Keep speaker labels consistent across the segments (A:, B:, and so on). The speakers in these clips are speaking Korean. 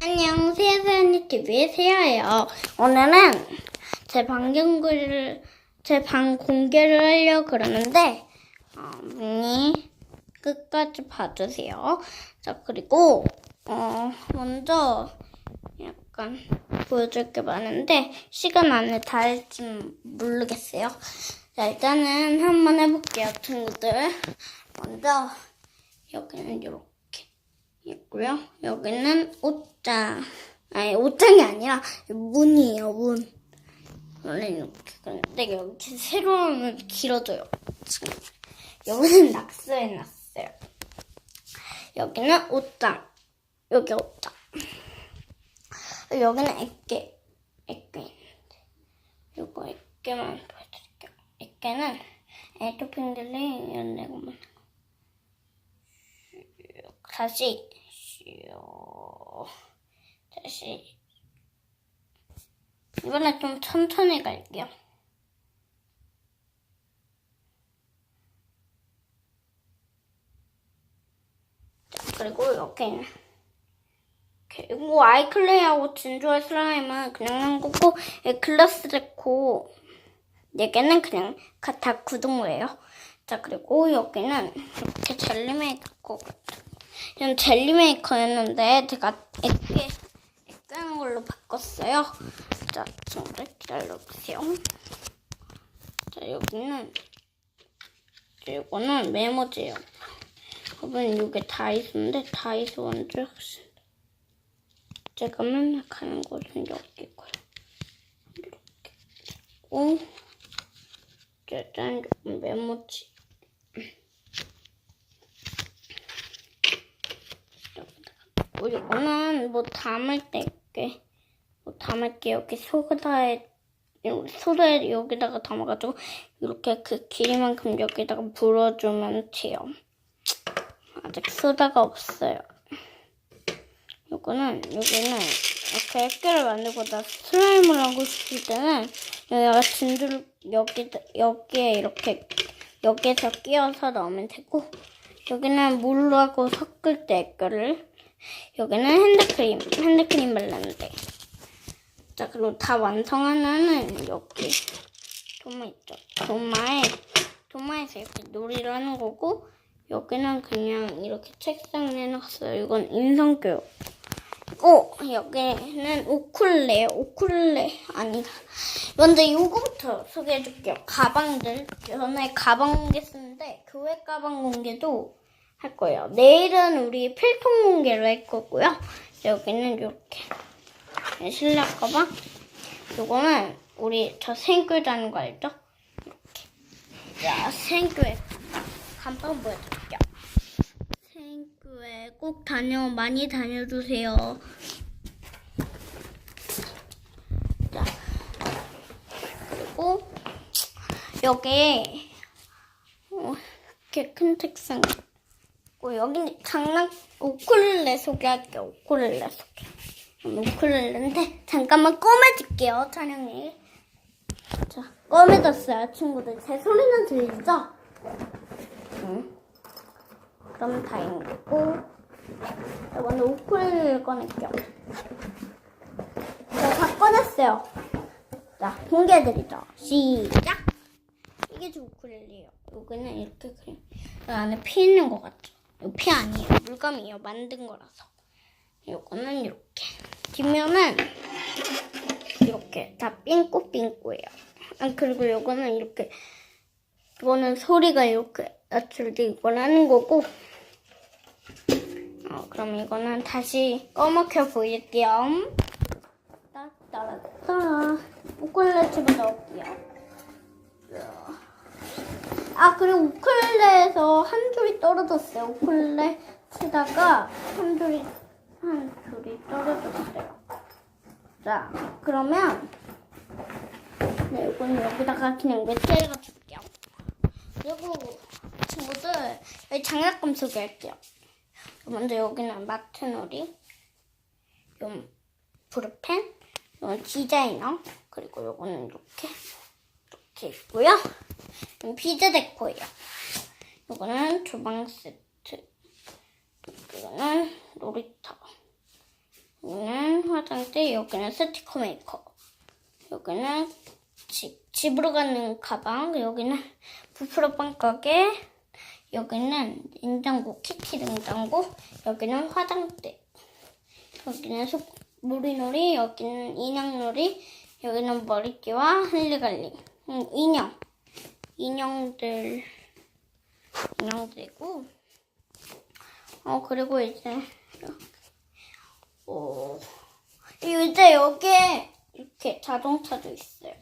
A: 안녕하세요, 세연이 TV의 세아예요. 오늘은 제 방경글을 제방 공개를 하려고 그러는데 어, 문이 끝까지 봐주세요. 자 그리고 어, 먼저 약간 보여줄 게 많은데 시간 안에 다 할지 모르겠어요. 자 일단은 한번 해볼게요, 친구들. 먼저 여기는 이렇게. 있고요. 여기는 옷장. 아니, 옷장이 아니라 문이에요, 문. 원래 이렇게. 근데 여기 세로는 길어져요. 지금. 여기는 낙서해놨어요. 여기는 옷장. 여기 옷장. 여기는 액계. 액계 있는데. 요거 액계만 보여드릴게요. 액계는 에토핑들이 이런 데가 거. 다시 쉬어. 다시 이번에 좀 천천히 갈게요. 자, 그리고 여기 그리고 아이클레이하고 진주의 슬라임은 그냥 한 거고 이 글라스 데코 4개는 그냥 가- 다 구동무예요. 자 그리고 여기는 이렇게 젤리 메이커 이건 젤리 메이커였는데 제가 액게 액하는 걸로 바꿨어요. 자 친구들 기다려보세요. 자 여기는 이거는 메모지예요. 여러분 이게 다이소인데 다이소 원줄 학생 제가 맨날 가는 곳은 여기고요. 이렇게 있고 짜잔 메모지 어, 이거는 뭐 담을 때 이렇게 뭐 담을 게 여기 소다에 소다에 여기다가 담아가지고 이렇게 그 길이만큼 여기다가 불어주면 돼요. 아직 소다가 없어요. 요거는 여기는 이렇게 액계를 만들고 나 슬라임을 하고 싶을 때는 여기가 진줄 여기 여기에 이렇게 여기에서 끼워서 넣으면 되고 여기는 물하고 섞을 때 액계를 여기는 핸드크림 핸드크림 발랐는데 자 그리고 다 완성하면은 여기 도마 있죠? 도마에 도마에서 이렇게 놀이를 하는 거고 여기는 그냥 이렇게 책상 내놨어요. 이건 인성교육. 고 여기는 우쿨레 우쿨레 아니다. 먼저 이거부터 소개해줄게요. 가방들. 전에 가방 공개 쓰는데 교회 가방 공개도 할 거예요. 내일은 우리 필통 공개로 할 거고요. 여기는 이렇게. 실내 가방 요거는 우리 저 생교회 다니는 거 알죠? 이렇게. 자 생교회 간판 보여드릴게요. 생교회 꼭 다녀 많이 다녀주세요. 자 그리고 여기 어, 이렇게 큰 책상 있고 여기 장난 우쿨렐레 소개할게요. 우쿨렐레 소개. 우쿨렐레인데 잠깐만 꺼매줄게요 촬영이. 자 꺼매졌어요 친구들. 제 소리는 들리죠? 응. 그럼 다행이고 자, 먼저 우쿨렐레를 꺼낼게요. 자, 다 꺼냈어요. 자, 공개해드리죠. 시작! 이게 저 우쿨렐레예요. 여기는 이렇게 그냥 이 안에 피 있는 것 같죠? 피 아니에요. 물감이에요. 만든 거라서. 이거는 이렇게. 뒷면은 이렇게 다 삥꼬삥꼬예요. 아, 그리고 이거는 이렇게 이거는 소리가 이렇게 낮출 때 이걸 하는 거고 어, 그럼 이거는 다시 꺼먹혀 보일게요. 따따라따 우쿨렐레 집에 넣을게요. 아 그리고 우쿨렐레에서 한 줄이 떨어졌어요. 우쿨렐레 치다가 한 줄이 한 줄이 떨어졌어요. 자 그러면 네 이거는 여기다가 그냥 매트를 줄게요. 그리고 친구들 여기 장난감 소개할게요. 먼저 여기는 마트놀이, 요 브루펜, 요 디자이너, 그리고 요거는 이렇게 이렇게 있고요. 요 피자 데코예요. 요거는 주방 세트, 이거는 놀이터, 여기는 화장대, 여기는 스티커 메이커. 여기는 집, 집으로 가는 가방, 여기는 부풀어 빵 가게, 여기는 냉장고, 키티 냉장고, 여기는 화장대, 여기는 소, 무리놀이, 여기는 인형놀이, 여기는 머리띠와 할리갈리, 음, 인형, 인형들, 인형들이고, 어, 그리고 이제, 이렇게, 어, 이제 여기에 이렇게 자동차도 있어요.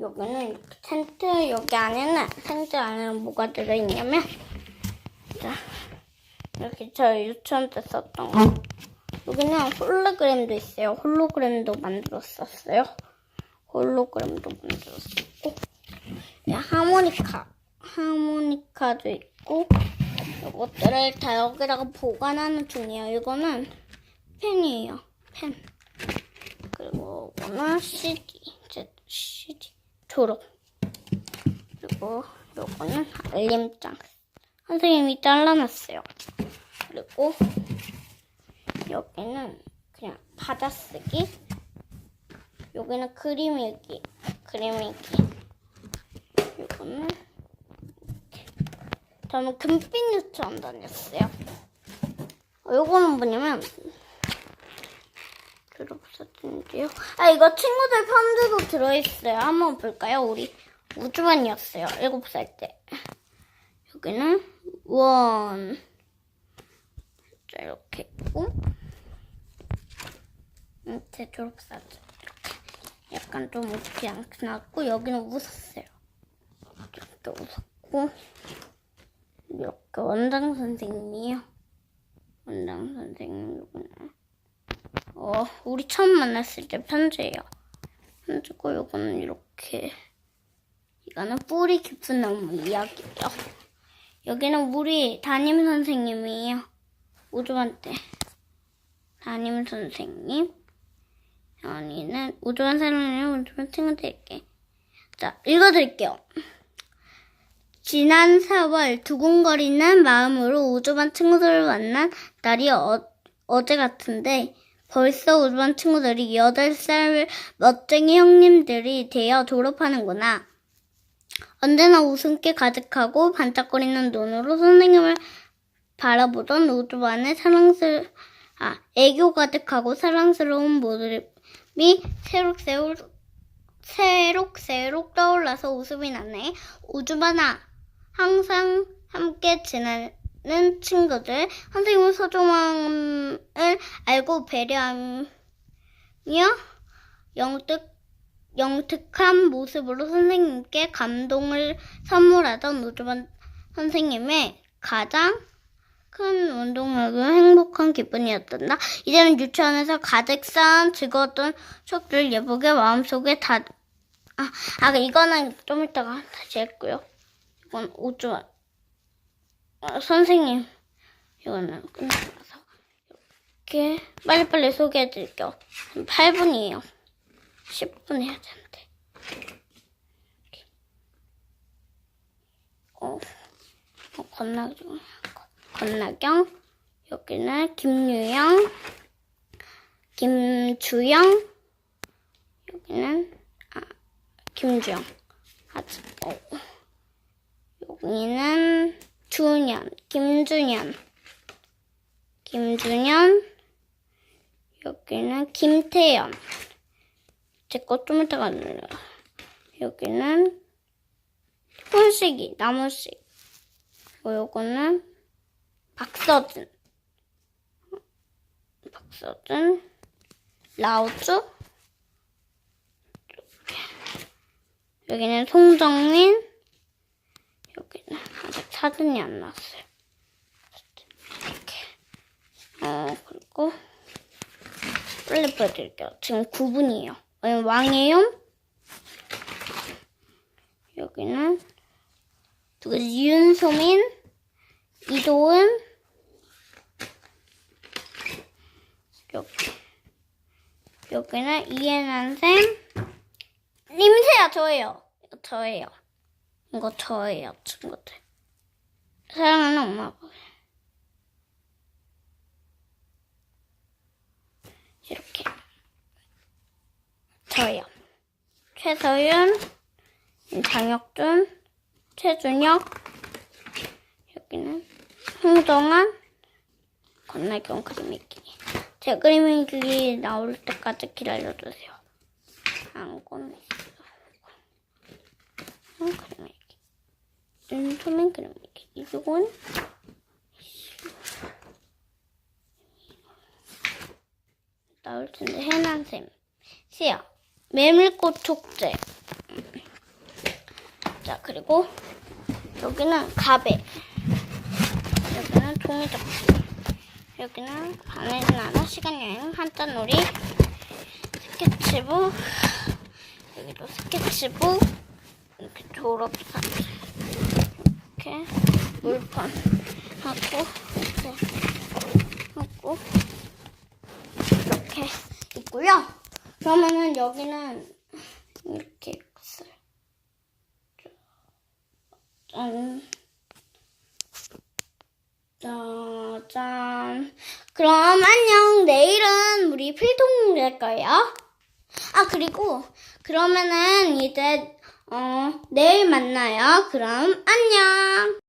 A: 여기는 이렇게 텐트, 여기 안에는, 텐트 안에는 뭐가 들어있냐면, 자, 이렇게 저 유치원 때 썼던 거. 여기는 홀로그램도 있어요. 홀로그램도 만들었었어요. 홀로그램도 만들었었고, 네, 하모니카, 하모니카도 있고, 이것들을 다 여기다가 보관하는 중이에요. 이거는 펜이에요. 펜. 그리고 이거는 CD, 제 CD 졸업. 그리고 요거는 알림장. 선생님이 잘라놨어요. 그리고 여기는 그냥 받아쓰기. 여기는 그림 일기. 그림 일기. 요거는 이렇게. 저는 금빛 유치원 다녔어요. 어, 요거는 뭐냐면 들어보셨는데요. 아 이거 친구들 편지도 들어있어요. 한번 볼까요? 우리 우주반이었어요. 일곱 살 때. 여기는 원. 자 이렇게 있고 음, 제 졸업사진 약간 좀 웃지 않게 나왔고 여기는 웃었어요. 이렇게 웃었고 이렇게 원장 선생님이요. 원장 선생님 누구나. 어, 우리 처음 만났을 때 편지예요. 편지고 요거는 이렇게 이거는 뿌리 깊은 나무 이야기예요. 여기는 우리 담임 선생님이에요. 우주반 때 담임 선생님. 여기는 우주반 사람이에요. 우주반 친구들께. 자, 읽어드릴게요. 지난 4월 두근거리는 마음으로 우주반 친구들을 만난 날이 어, 어제 같은데 벌써 우주반 친구들이 8살 멋쟁이 형님들이 되어 졸업하는구나. 언제나 웃음기 가득하고 반짝거리는 눈으로 선생님을 바라보던 우주반의 사랑스러, 아, 애교 가득하고 사랑스러운 모습이 새록새록, 새록새록 떠올라서 웃음이 나네. 우주반아, 항상 함께 지내는 친구들, 선생님의 소중함을 알고 배려하며 영특, 영특한 모습으로 선생님께 감동을 선물하던 우주반 선생님의 가장 큰 운동력은 행복한 기분이었단다. 이제는 유치원에서 가득 쌓은 즐거웠던 추억들을 예쁘게 마음속에 다, 아, 아, 이거는 좀 이따가 다시 했고요. 이건 우주원. 어, 선생님. 이거는 끝나고 나서. 이렇게 빨리빨리 소개해 드릴게요. 8분이에요. 10분 해야 되는데. 이렇게. 어, 어 건나경, 건나경. 여기는 김유영, 김주영. 여기는 아, 김주영. 아직 어. 여기는 준현, 김준현, 김준현. 여기는 김태연. 제거 좀 이따가 눌러요. 여기는 혼식이, 나무식. 요거는 박서준. 박서준. 이렇게. 여기는 송정민. 여기는 아직 사진이 안 나왔어요. 이렇게. 어, 그리고 빨리 보여드릴게요. 지금 9분이에요. 여기는 왕혜윤. 여기는 누구지? 윤소민, 이도은. 여기. 여기는 이해난 쌤. 님새야 저예요. 저예요. 이거 저예요, 친구들. 사랑하는 엄마 아빠. 저요. 최서윤, 장혁준, 최준혁, 여기는 홍정한, 건나경 그림이기. 제 그림이기 나올 때까지 기다려주세요. 안 꺼냈어. 음, 그림이 기. 눈소민 그림이기. 이건 나올 텐데 해난샘. 시야. 메밀꽃 촉제. 자, 그리고 여기는 가베. 여기는 종이접기. 여기는 밤의 나라 시간여행 한자놀이 스케치북. 여기도 스케치북. 이렇게 졸업사진. 이렇게 물판 하고 이렇게 하고 이렇게 있고요. 그러면은 여기는 이렇게 있어요. 짠. 짜잔. 그럼 안녕. 내일은 우리 필통 될 거예요. 아, 그리고 그러면은 이제 어, 내일 만나요. 그럼 안녕.